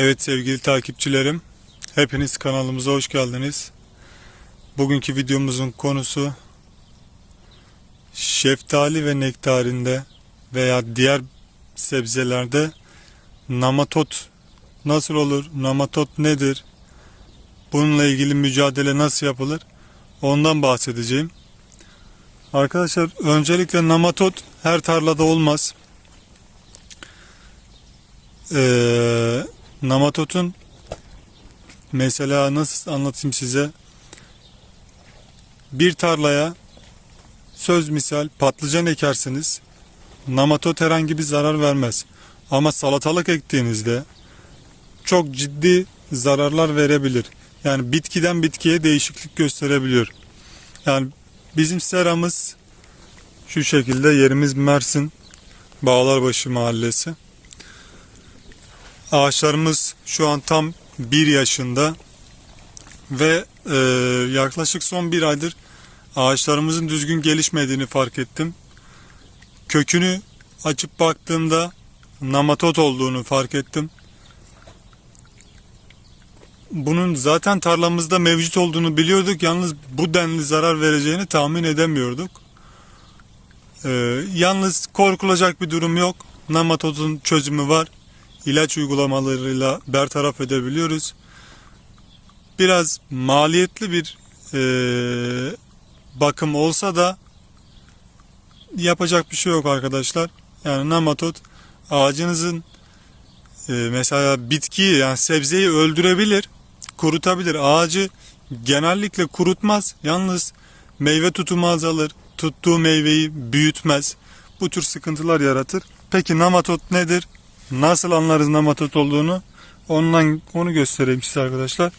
Evet sevgili takipçilerim, hepiniz kanalımıza hoş geldiniz. Bugünkü videomuzun konusu şeftali ve nektarinde veya diğer sebzelerde namatot nasıl olur, namatot nedir, bununla ilgili mücadele nasıl yapılır ondan bahsedeceğim. Arkadaşlar öncelikle namatot her tarlada olmaz. Ee, Namatotun mesela nasıl anlatayım size? Bir tarlaya söz misal patlıcan ekersiniz namatot herhangi bir zarar vermez. Ama salatalık ektiğinizde çok ciddi zararlar verebilir. Yani bitkiden bitkiye değişiklik gösterebiliyor. Yani bizim seramız şu şekilde yerimiz Mersin Bağlarbaşı mahallesi Ağaçlarımız şu an tam bir yaşında ve e, yaklaşık son bir aydır ağaçlarımızın düzgün gelişmediğini fark ettim. Kökünü açıp baktığımda namatot olduğunu fark ettim. Bunun zaten tarlamızda mevcut olduğunu biliyorduk. Yalnız bu denli zarar vereceğini tahmin edemiyorduk. E, yalnız korkulacak bir durum yok. Namatotun çözümü var ilaç uygulamalarıyla bertaraf edebiliyoruz. Biraz maliyetli bir e, bakım olsa da yapacak bir şey yok arkadaşlar. Yani namatot ağacınızın e, mesela bitkiyi yani sebzeyi öldürebilir, kurutabilir. Ağacı genellikle kurutmaz. Yalnız meyve tutumu azalır. Tuttuğu meyveyi büyütmez. Bu tür sıkıntılar yaratır. Peki namatot nedir? Nasıl anlarız namatot olduğunu? Ondan onu göstereyim size arkadaşlar.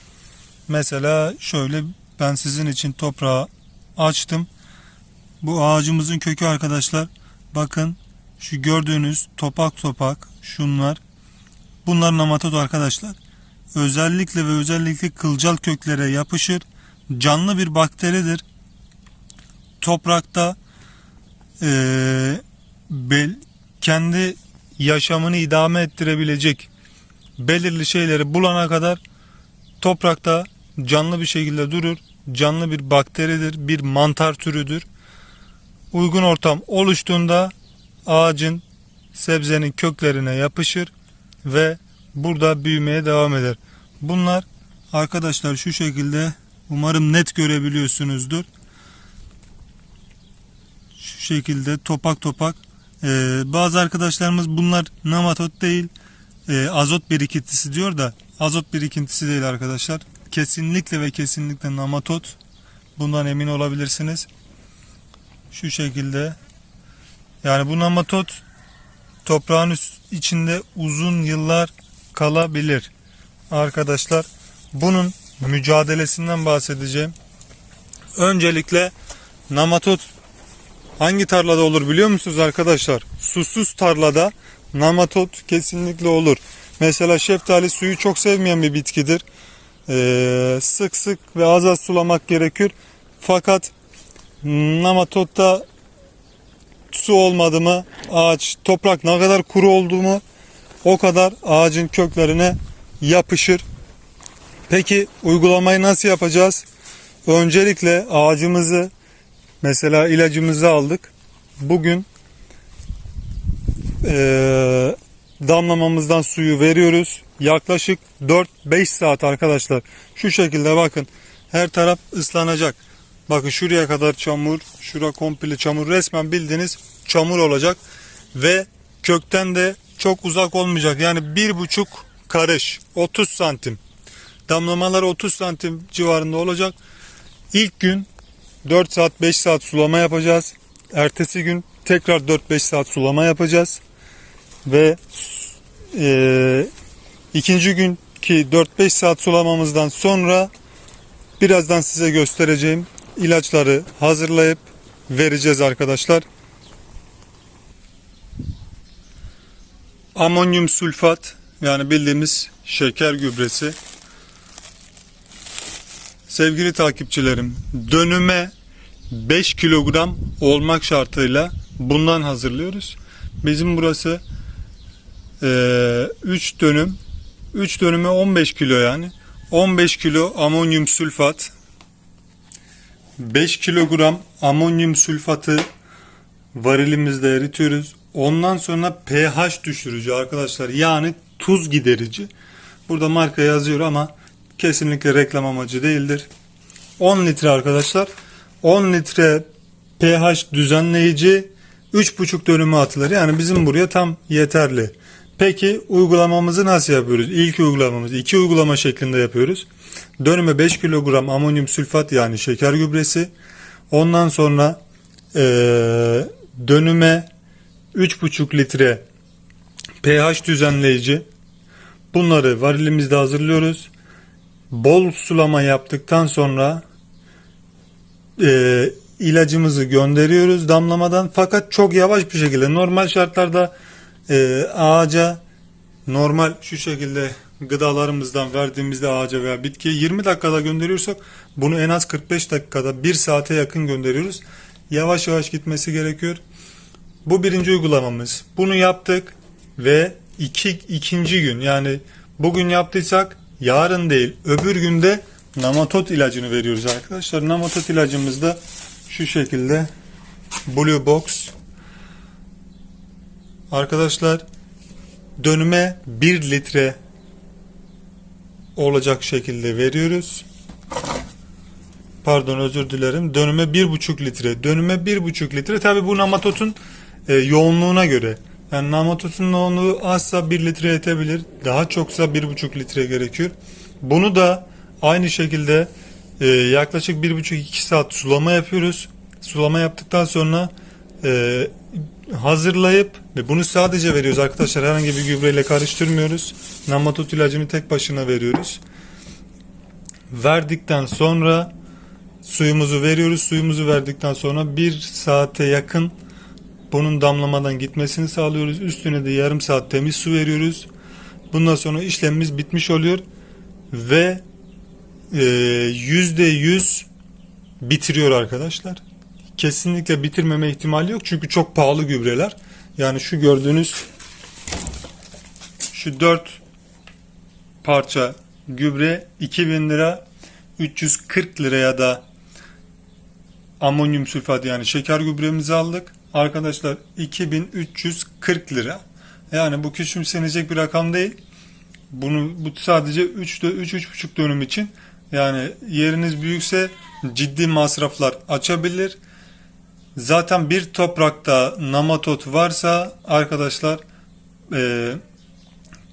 Mesela şöyle ben sizin için toprağı açtım. Bu ağacımızın kökü arkadaşlar. Bakın şu gördüğünüz topak topak şunlar. Bunlar namatot arkadaşlar. Özellikle ve özellikle kılcal köklere yapışır. Canlı bir bakteridir. Toprakta eee, bel, kendi yaşamını idame ettirebilecek belirli şeyleri bulana kadar toprakta canlı bir şekilde durur. Canlı bir bakteridir, bir mantar türüdür. Uygun ortam oluştuğunda ağacın, sebzenin köklerine yapışır ve burada büyümeye devam eder. Bunlar arkadaşlar şu şekilde umarım net görebiliyorsunuzdur. Şu şekilde topak topak ee, bazı arkadaşlarımız bunlar namatot değil e, azot birikintisi diyor da azot birikintisi değil arkadaşlar. Kesinlikle ve kesinlikle namatot. Bundan emin olabilirsiniz. Şu şekilde. Yani bu namatot toprağın üst, içinde uzun yıllar kalabilir. Arkadaşlar bunun mücadelesinden bahsedeceğim. Öncelikle namatot Hangi tarlada olur biliyor musunuz arkadaşlar? Susuz tarlada namatot kesinlikle olur. Mesela şeftali suyu çok sevmeyen bir bitkidir. Ee, sık sık ve az az sulamak gerekir. Fakat namatotta su olmadı mı ağaç toprak ne kadar kuru oldu mu o kadar ağacın köklerine yapışır. Peki uygulamayı nasıl yapacağız? Öncelikle ağacımızı Mesela ilacımızı aldık. Bugün e, damlamamızdan suyu veriyoruz. Yaklaşık 4-5 saat arkadaşlar. Şu şekilde bakın. Her taraf ıslanacak. Bakın şuraya kadar çamur. Şura komple çamur. Resmen bildiğiniz çamur olacak. Ve kökten de çok uzak olmayacak. Yani bir buçuk karış. 30 santim. Damlamalar 30 santim civarında olacak. İlk gün 4 saat 5 saat sulama yapacağız. Ertesi gün tekrar 4-5 saat sulama yapacağız. Ve e, ikinci gün ki 4-5 saat sulamamızdan sonra birazdan size göstereceğim ilaçları hazırlayıp vereceğiz arkadaşlar. Amonyum sulfat yani bildiğimiz şeker gübresi Sevgili takipçilerim, dönüme 5 kilogram olmak şartıyla bundan hazırlıyoruz. Bizim burası 3 dönüm 3 dönüme 15 kilo yani. 15 kilo amonyum sülfat 5 kilogram amonyum sülfatı varilimizde eritiyoruz. Ondan sonra pH düşürücü arkadaşlar. Yani tuz giderici. Burada marka yazıyor ama kesinlikle reklam amacı değildir. 10 litre arkadaşlar. 10 litre pH düzenleyici 3,5 dönüme atılır. Yani bizim buraya tam yeterli. Peki uygulamamızı nasıl yapıyoruz? İlk uygulamamız iki uygulama şeklinde yapıyoruz. Dönüme 5 kilogram amonyum sülfat yani şeker gübresi. Ondan sonra eee, dönüme 3,5 litre pH düzenleyici. Bunları varilimizde hazırlıyoruz. Bol sulama yaptıktan sonra e, ilacımızı gönderiyoruz damlamadan fakat çok yavaş bir şekilde normal şartlarda e, ağaca normal şu şekilde gıdalarımızdan verdiğimizde ağaca veya bitkiye 20 dakikada gönderiyorsak bunu en az 45 dakikada 1 saate yakın gönderiyoruz. Yavaş yavaş gitmesi gerekiyor. Bu birinci uygulamamız. Bunu yaptık ve iki, ikinci gün yani bugün yaptıysak yarın değil öbür günde namatot ilacını veriyoruz arkadaşlar. Namatot ilacımız da şu şekilde Blue Box. Arkadaşlar dönüme 1 litre olacak şekilde veriyoruz. Pardon özür dilerim. Dönüme 1,5 litre. Dönüme 1,5 litre. Tabi bu namatotun e, yoğunluğuna göre. Yani namatotun yoğunluğu azsa 1 litre yetebilir. Daha çoksa 1,5 litre gerekiyor. Bunu da aynı şekilde e, yaklaşık 1,5-2 saat sulama yapıyoruz. Sulama yaptıktan sonra e, hazırlayıp ve bunu sadece veriyoruz arkadaşlar. Herhangi bir gübreyle karıştırmıyoruz. Namatot ilacını tek başına veriyoruz. Verdikten sonra suyumuzu veriyoruz. Suyumuzu verdikten sonra bir saate yakın bunun damlamadan gitmesini sağlıyoruz. Üstüne de yarım saat temiz su veriyoruz. Bundan sonra işlemimiz bitmiş oluyor ve e, yüzde yüz bitiriyor arkadaşlar. Kesinlikle bitirmeme ihtimali yok çünkü çok pahalı gübreler. Yani şu gördüğünüz şu 4 parça gübre 2000 lira 340 liraya da amonyum sülfat yani şeker gübremizi aldık. Arkadaşlar 2340 lira. Yani bu küçümsenecek bir rakam değil. Bunu bu sadece 3 3 3,5 dönüm için. Yani yeriniz büyükse ciddi masraflar açabilir. Zaten bir toprakta namatot varsa arkadaşlar e,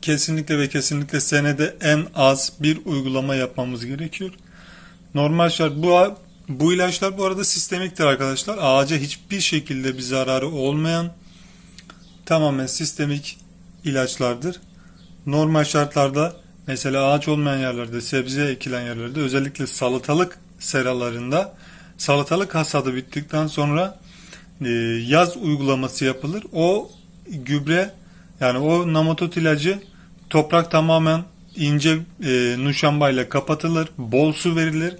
kesinlikle ve kesinlikle senede en az bir uygulama yapmamız gerekiyor. Normal şart bu bu ilaçlar bu arada sistemiktir arkadaşlar. Ağaca hiçbir şekilde bir zararı olmayan tamamen sistemik ilaçlardır. Normal şartlarda mesela ağaç olmayan yerlerde, sebze ekilen yerlerde özellikle salatalık seralarında salatalık hasadı bittikten sonra e, yaz uygulaması yapılır. O gübre yani o namatot ilacı toprak tamamen ince e, nuşambayla kapatılır. Bol su verilir.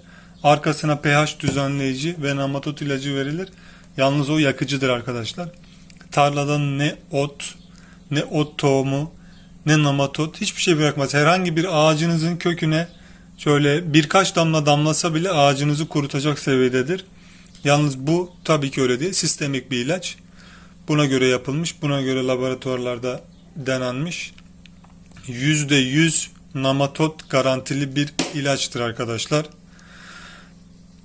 Arkasına pH düzenleyici ve namatot ilacı verilir. Yalnız o yakıcıdır arkadaşlar. Tarlada ne ot, ne ot tohumu, ne namatot hiçbir şey bırakmaz. Herhangi bir ağacınızın köküne şöyle birkaç damla damlasa bile ağacınızı kurutacak seviyededir. Yalnız bu tabii ki öyle değil. Sistemik bir ilaç. Buna göre yapılmış, buna göre laboratuvarlarda denenmiş. %100 namatot garantili bir ilaçtır arkadaşlar.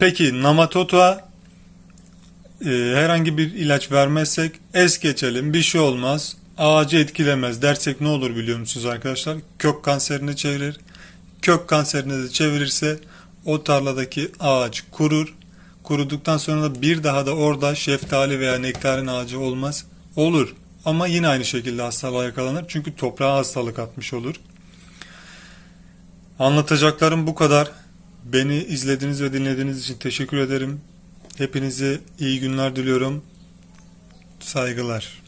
Peki namatota e, herhangi bir ilaç vermezsek es geçelim bir şey olmaz ağacı etkilemez dersek ne olur biliyor musunuz arkadaşlar? Kök kanserine çevirir. Kök kanserine de çevirirse o tarladaki ağaç kurur. Kuruduktan sonra da bir daha da orada şeftali veya nektarin ağacı olmaz. Olur ama yine aynı şekilde hastalığa yakalanır. Çünkü toprağa hastalık atmış olur. Anlatacaklarım bu kadar. Beni izlediğiniz ve dinlediğiniz için teşekkür ederim. Hepinize iyi günler diliyorum. Saygılar.